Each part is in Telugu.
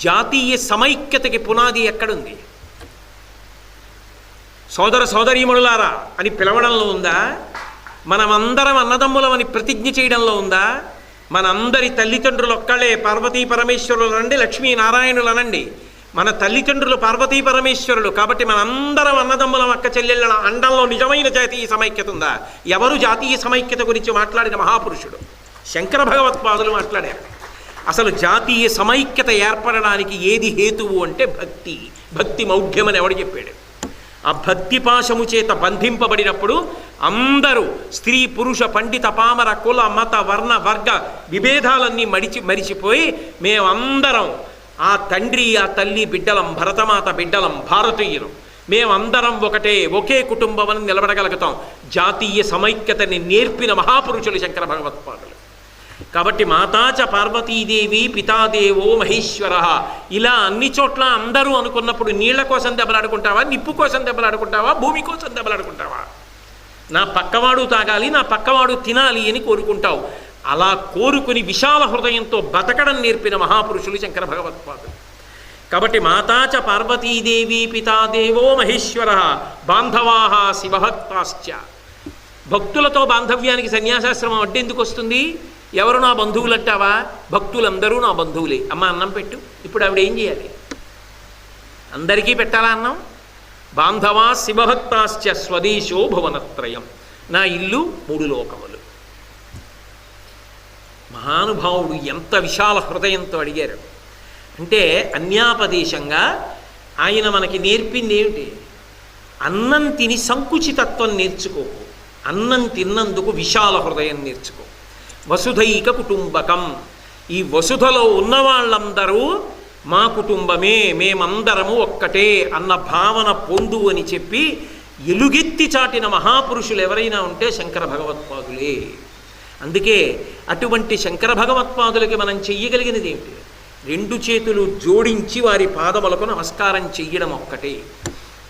జాతీయ సమైక్యతకి పునాది ఎక్కడుంది? సోదర సోదరీమణులారా అని పిలవడంలో ఉందా? మనమందరం అన్నదమ్ములమని ప్రతిజ్ఞ చేయడంలో ఉందా? మనందరి తల్లిదండ్రులు ఒక్కళ్ళే పార్వతీ పరమేశ్వరులు అనండి లక్ష్మీనారాయణులు అనండి. మన తల్లిదండ్రులు పార్వతీ పరమేశ్వరులు కాబట్టి మనందరం అన్నదమ్ములం అక్క చెల్లెళ్ళ అండంలో నిజమైన జాతీయ సమైక్యత ఉందా? ఎవరు జాతీయ సమైక్యత గురించి మాట్లాడిన మహాపురుషుడు? శంకర భగవత్పాదులు మాట్లాడారు. అసలు జాతీయ సమైక్యత ఏర్పడడానికి ఏది హేతువు అంటే భక్తి. భక్తి మౌఢ్యమని ఎవడు చెప్పాడు? ఆ భక్తి పాశము చేత బంధింపబడినప్పుడు అందరూ స్త్రీ పురుష పండిత పామర కుల మత వర్ణ వర్గ విభేదాలన్నీ మడిచి మరిచిపోయి మేమందరం ఆ తండ్రి ఆ తల్లి బిడ్డలం భరతమాత బిడ్డలం భారతీయులం. మేమందరం ఒకటే ఒకే కుటుంబం అని నిలబడగలుగుతాం. జాతీయ సమైక్యతని నేర్పిన మహాపురుషులు శంకర భగవత్పాదులు కాబట్టి మాతాచ పార్వతీదేవి పితాదేవో మహేశ్వర. ఇలా అన్ని చోట్ల అందరూ అనుకున్నప్పుడు నీళ్ళ కోసం దెబ్బలాడుకుంటావా నిప్పు కోసం దెబ్బలాడుకుంటావా భూమి కోసం దెబ్బలాడుకుంటావా? నా పక్కవాడు తాగాలి నా పక్కవాడు తినాలి అని కోరుకుంటావు. అలా కోరుకుని విశాల హృదయంతో బతకడం నేర్పిన మహాపురుషులు శంకర భగవత్పాదులు. కాబట్టి మాతాచ పార్వతీదేవి పితాదేవో మహేశ్వర. బాంధవాహ శివభక్తాశ్చ భక్తులతో బాంధవ్యానికి సన్యాసాశ్రమం అడ్డెందుకు వస్తుంది? ఎవరు నా బంధువులు అట్టావా భక్తులందరూ నా బంధువులే. అమ్మ అన్నం పెట్టు. ఇప్పుడు ఆవిడ ఏం చేయాలి? అందరికీ పెట్టాలా అన్నం? బాంధవా శివభక్తాశ్చ స్వదేశో భువనత్రయం. నా ఇల్లు మూడు లోకములు. మహానుభావుడు ఎంత విశాల హృదయంతో అడిగారు. అంటే అన్యాపదేశంగా ఆయన మనకి నేర్పింది ఏమిటి? అన్నం తిని సంకుచితత్వం నేర్చుకోకు అన్నం తిన్నందుకు విశాల హృదయం నేర్చుకో. వసుధైక కుటుంబకం. ఈ వసుధలో ఉన్న వాళ్ళందరూ మా కుటుంబమే మేమందరము ఒక్కటే అన్న భావన పొందు అని చెప్పి ఎలుగెత్తి చాటిన మహాపురుషులు ఎవరైనా ఉంటే శంకర భగవత్పాదులే. అందుకే అటువంటి శంకర భగవత్పాదులకి మనం చెయ్యగలిగినది ఏమిటి రెండు చేతులు జోడించి వారి పాదములకు నమస్కారం చెయ్యడం ఒక్కటే.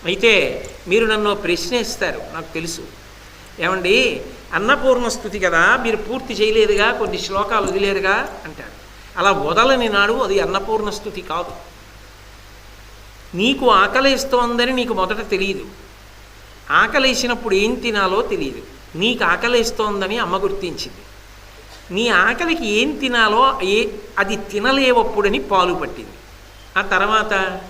అయితే మీరు నన్ను ప్రశ్నిస్తారు నాకు తెలుసు. ఏమండి? అన్నపూర్ణ స్థుతి కదా మీరు పూర్తి చేయలేదుగా కొన్ని శ్లోకాలు వదిలేరుగా అంటారు అలా వదలని నాడు అది అన్నపూర్ణ స్థుతి కాదు. నీకు ఆకలేస్తోందని నీకు మొదట తెలియదు ఆకలేసినప్పుడు ఏం తినాలో తెలియదు నీకు ఆకలేస్తోందని అమ్మ గుర్తించింది. నీ ఆకలికి ఏం తినాలో ఏ అది తినలేవప్పుడని పాలు పట్టింది. ఆ తర్వాత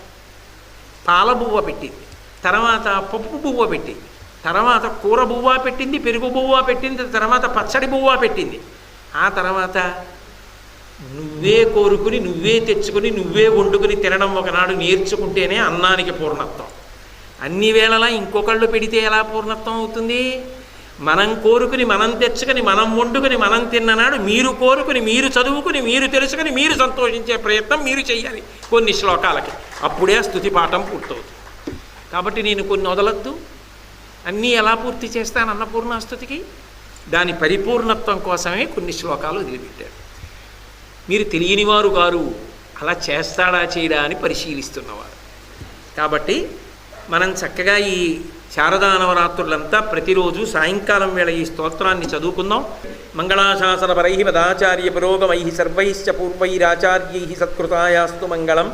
పాలబువ్వ పెట్టింది. తర్వాత పప్పు బువ్వ పెట్టింది. తర్వాత కూర బువ్వా పెట్టింది పెరుగు బువ్వా పెట్టింది తర్వాత పచ్చడి బువ్వా పెట్టింది. ఆ తర్వాత నువ్వే కోరుకుని నువ్వే తెచ్చుకుని నువ్వే వండుకుని తినడం ఒకనాడు నేర్చుకుంటేనే అన్నానికి పూర్ణత్వం. అన్ని వేళలా ఇంకొకళ్ళు పెడితే ఎలా పూర్ణత్వం అవుతుంది? మనం కోరుకుని మనం తెచ్చుకొని మనం వండుకుని మనం తిన్ననాడు మీరు కోరుకుని మీరు చదువుకుని మీరు తెలుసుకుని మీరు సంతోషించే ప్రయత్నం మీరు చేయాలి కొన్ని శ్లోకాలకి. అప్పుడే స్థుతి పాఠం పూర్తవుతుంది. కాబట్టి నేను కొన్ని వదలద్దు. అన్నీ ఎలా పూర్తి చేస్తాను అన్నపూర్ణాస్తుతికి దాని పరిపూర్ణత్వం కోసమే కొన్ని శ్లోకాలు వదిలిపెట్టాడు మీరు తెలియనివారు గారు అలా చేస్తాడా చేయడా అని పరిశీలిస్తున్నవారు. కాబట్టి మనం చక్కగా ఈ శారదా నవరాత్రులంతా ప్రతిరోజు సాయంకాలం వేళ ఈ స్తోత్రాన్ని చదువుకుందాం. మంగళాశాసన పరై మదాచార్య పురోగమై సర్వైశ్చ పూర్వైరాచార్యై సత్కృతాయాస్తు మంగళం.